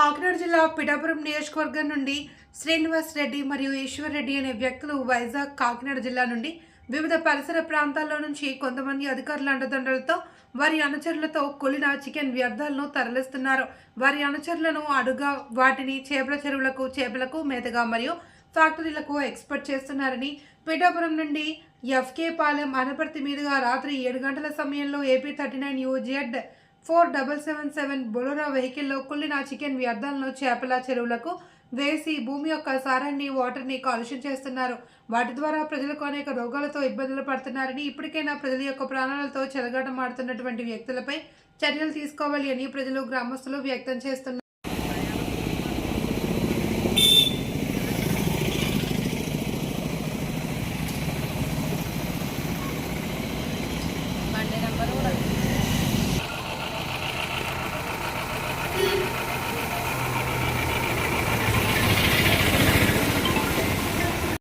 కాకినాడ జిల్లా పిఠాపురం నియోజకవర్గం నుండి శ్రీనివాస్ రెడ్డి మరియు ఈశ్వర్ రెడ్డి అనే వ్యక్తులు వైజాగ్ కాకినాడ జిల్లా నుండి వివిధ పరిసర ప్రాంతాల్లో నుంచి కొంతమంది అధికారుల అండదండలతో వారి అనుచరులతో కొలిన చికెన్ వ్యర్థాలను తరలిస్తున్నారు. వారి అనుచరులను అడుగా వాటిని చేపల చెరువులకు చేపలకు మేతగా మరియు ఫ్యాక్టరీలకు ఎక్స్పోర్ట్ చేస్తున్నారని పిఠాపురం నుండి ఎఫ్కే పాలెం అనపర్తి మీదుగా రాత్రి ఏడు గంటల సమయంలో A P thirty nine U Z four double seven seven Bolero వెహికల్లో కుళ్ళిన చికెన్ వ్యర్థాలను చేపల చెరువులకు వేసి భూమి యొక్క సారాన్ని వాటర్ని కాలుష్యం చేస్తున్నారు. వాటి ద్వారా ప్రజలకు అనేక రోగాలతో ఇబ్బందులు పడుతున్నారని ఇప్పటికైనా ప్రజల యొక్క ప్రాణాలతో చెలగాటమాడుతున్నటువంటి వ్యక్తులపై చర్యలు తీసుకోవాలి అని ప్రజలు గ్రామస్తులు వ్యక్తం చేస్తున్నారు. నెంబరు